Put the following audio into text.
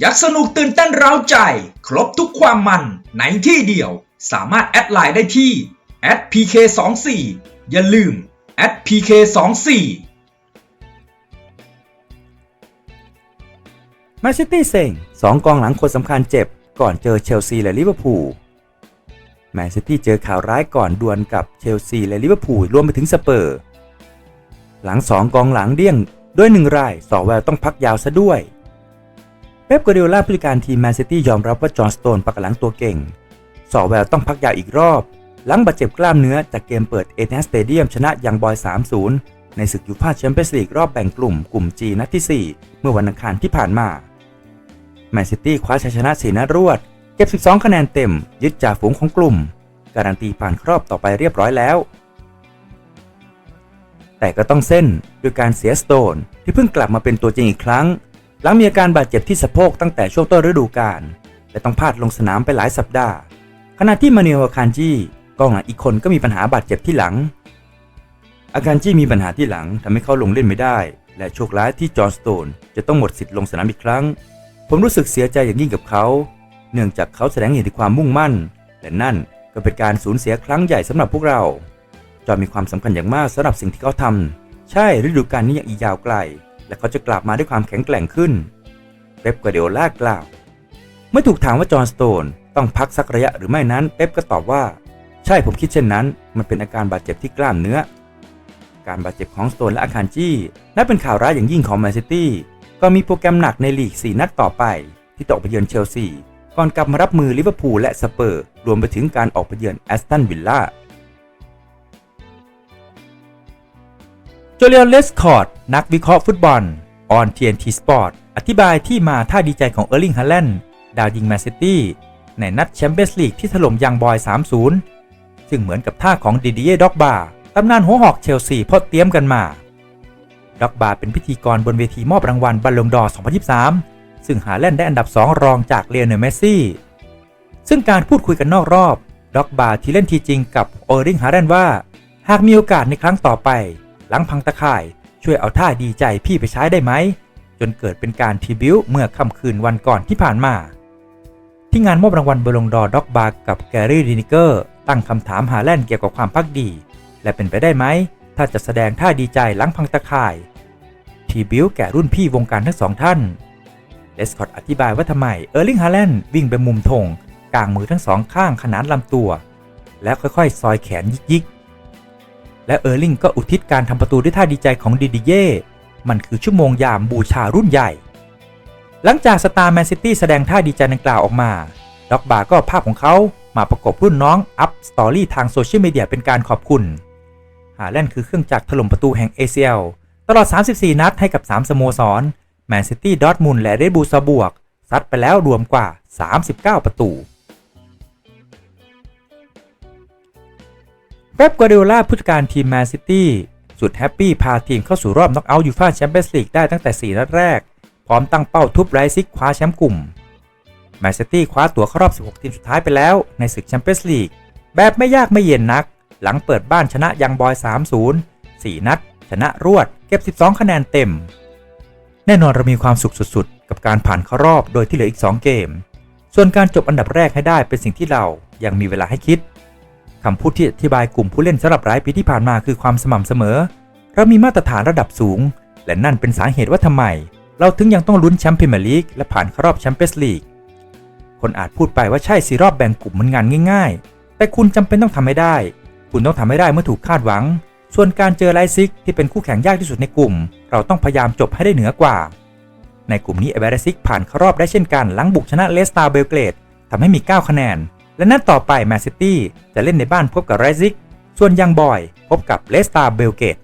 ยักสนุกตื่นเต้นเร้าใจ ครบทุกความมันในที่เดียว สามารถแอดไลน์ได้ที่ @pk24 อย่าลืม @pk24 แมนซิตี้เซ็งสองกองหลังคนสำคัญเจ็บ ก่อนเจอเชลซีและลิเวอร์พูลแมนซิตี้เจอข่าวร้ายก่อนดวลกับเชลซีและลิเวอร์พูลรวมไปถึงสเปอร์ หลังสองกองหลังเดี้ยงด้วยหนึ่งรายสอแววต้องพักยาวซะด้วย เป๊ปกัวเดโอล่าผู้จัดการทีมแมนซิตี้ยอมรับว่าจอห์นสโตนปักหลังตัวเก่ง สอแววต้องพักยาวอีกรอบ หลังบาดเจ็บกล้ามเนื้อจากเกมเปิดเอเธนสเตเดียมชนะยังบอย 3-0 ในศึกยูฟ่าแชมเปี้ยนส์ลีกรอบแบ่งกลุ่มกลุ่ม G นัดที่ 4 เมื่อวันอังคารที่ผ่านมาแมนซิตี้คว้าชัยชนะ4นัดรวด เก็บ 12 คะแนนเต็ม ยึดจ่าฝูงของกลุ่ม การันตีผ่านครอบต่อไปเรียบร้อยแล้ว แต่ก็ต้องเส้นด้วยการเสียสโตนที่เพิ่งกลับมาเป็นตัวจริงอีกครั้ง หลังมีอาการบาดเจ็บที่สะโพกตั้งแต่ช่วงต้นฤดูกาลและต้องพลาดลงสนามไปหลายสัปดาห์ ขณะที่มาเนลอาคานจีกองหลังอีกคนก็มีปัญหาบาดเจ็บที่หลัง อาคารจี้มีปัญหาที่หลังทำให้เขาลงเล่นไม่ได้ และโชคร้ายที่จอห์นสโตนจะต้องหมดสิทธิ์ลงสนามอีกครั้ง ผมรู้สึกเสียใจอย่างยิ่งกับเขา เนื่องจากเขาแสดงเห็นถึงความมุ่งมั่น และนั่นก็เป็นการสูญเสียครั้งใหญ่สำหรับพวกเรา จอห์นมีความสำคัญอย่างมากสำหรับสิ่งที่เขาทำใช่ฤดูกาลนี้ยังอีกยาวไกล และเขาจะกลับมาด้วยความแข็งแกร่งขึ้นเป๊ปกัวเดโอล่ากล่าว เมื่อถูกถามว่าจอห์นสโตนต้องพักสักระยะหรือไม่นั้นเป๊ปก็ตอบว่า ใช่ผมคิดเช่นนั้น มันเป็นอาการบาดเจ็บที่กล้ามเนื้อ การบาดเจ็บของสโตนและอาคารจี้นับเป็นข่าวร้ายอย่างยิ่งของแมนซิตี้ก็มีโปรแกรมหนักในลีก 4 นัดต่อไป ที่ตกไปเยือนเชลซีก่อนกลับมารับมือลิเวอร์พูลและสเปอร์ รวมไปถึงการออกไปเยือนแอสตันวิลล่า จเลียนเลสคอร์ดนักวิเคราะห์ฟุตบอลออน TNT Sport อธิบายที่มาท่าดีใจของเออร์ลิงฮาแลนด์ดาวยิงแมนซิตี้ในนัดแชมเปี้ยนส์ลีกที่ถล่มยังบอย 3-0 ซึ่งเหมือนกับท่าของดิดิเย่ด็อกบาตำนานหัวหอกเชลซีพอเตรียมกันมาด็อกบาเป็นพิธีกรบนเวทีมอบรางวัลบัลลงดอร์ 2023 ซึ่งฮาแลนด์ได้อันดับ 2 รองจากเลโอเนลเมสซี่ ซึ่งการพูดคุยกันนอกรอบด็อกบาที่เล่นทีจริงกับเออร์ลิงฮาแลนด์ว่า หากมีโอกาสในครั้งต่อไป หลังพังตะข่าย ช่วยเอาท่าดีใจพี่ไปใช้ได้ไหม จนเกิดเป็นการทีบิวเมื่อค่ำคืนวันก่อนที่ผ่านมา ที่งานมอบรางวัลเบลงดอร์ด็อกบาร์กับแกรี่ดินิเกอร์ตั้งคำถามหาแลนด์เกี่ยวกับความพักดี และเป็นไปได้ไหม ถ้าจะแสดงท่าดีใจหลังพังตะข่าย ทีบิวแก่รุ่นพี่วงการทั้งสองท่านเลสคอตอธิบายว่าทำไมเออร์ลิงฮาแลนด์วิ่งไปมุมธงกลางมือทั้งสองข้างขนานลำตัว แล้วค่อยๆ ซอยแขนยิกๆ และเออร์ลิงก็อุทิศการทำประตูด้วยท่าดีใจของดิดิเย่ มันคือชั่วโมงยามบูชารุ่นใหญ่ หลังจากสตาร์แมนซิตี้แสดงท่าดีใจดังกล่าวออกมาด็อกบาก็ภาพของเขามาประกบรุ่นน้องอัพสตอรี่ทางโซเชียลมีเดียเป็นการขอบคุณ ฮาแลนด์คือเครื่องจักรถล่มประตูแห่ง ACL ตลอด 34 นัดให้กับ 3 สโมสร แมนซิตี้ ดอร์ทมุนและเรดบูลซาบวก ซัดไปแล้วรวมกว่า 39 ประตู ป๊ปกัวเดโอล่าผู้จัดการทีมแมนซิตี้สุดแฮปปี้พาทีมเข้าสู่รอบน็อกเอาท์ยูฟ่าแชมเปี้ยนส์ลีกได้ตั้งแต่ 4 นัดแรก พร้อมตั้งเป้าทุบไรซิกคว้าแชมป์กลุ่มแมนซิตี้คว้าตั๋วเข้ารอบ 16 ทีมสุดท้ายไปแล้วในศึกแชมเปี้ยนส์ลีกแบบไม่ยากไม่เย็นนัก หลังเปิดบ้านชนะยังบอย 3-0 4 นัด ชนะรวด เก็บ 12 คะแนนเต็ม แน่นอนเรามีความสุขสุดๆ กับการผ่านเข้ารอบโดยที่เหลืออีก 2 เกม ส่วนการจบอันดับแรกให้ได้เป็นสิ่งที่เรายังมีเวลาให้คิด คำพูดที่อธิบายกลุ่มผู้เล่นสำหรับหลายปีที่ผ่านมาคือความสม่ำเสมอ เรามีมาตรฐานระดับสูง และนั่นเป็นสาเหตุว่าทำไม เราถึงยังต้องลุ้นแชมป์พรีเมียร์ลีกและผ่านเข้ารอบแชมเปี้ยนส์ลีกคนอาจพูดไปว่าใช่สีรอบแบ่งกลุ่มมันงานง่าย ๆ แต่คุณจำเป็นต้องทำให้ได้ คุณต้องทำให้ได้เมื่อถูกคาดหวัง ส่วนการเจอไลซิกที่เป็นคู่แข่งยากที่สุดในกลุ่ม เราต้องพยายามจบให้ได้เหนือกว่า ในกลุ่มนี้เอเบรซิกผ่านเข้ารอบได้เช่นกันหลังบุกชนะเลสตาเบลเกรดทำให้มี 9 คะแนน และนัดต่อไปแมนซิตี้จะเล่นในบ้านพบกับไรซิก ส่วนยังบอย พบกับเลสตาเบลเกต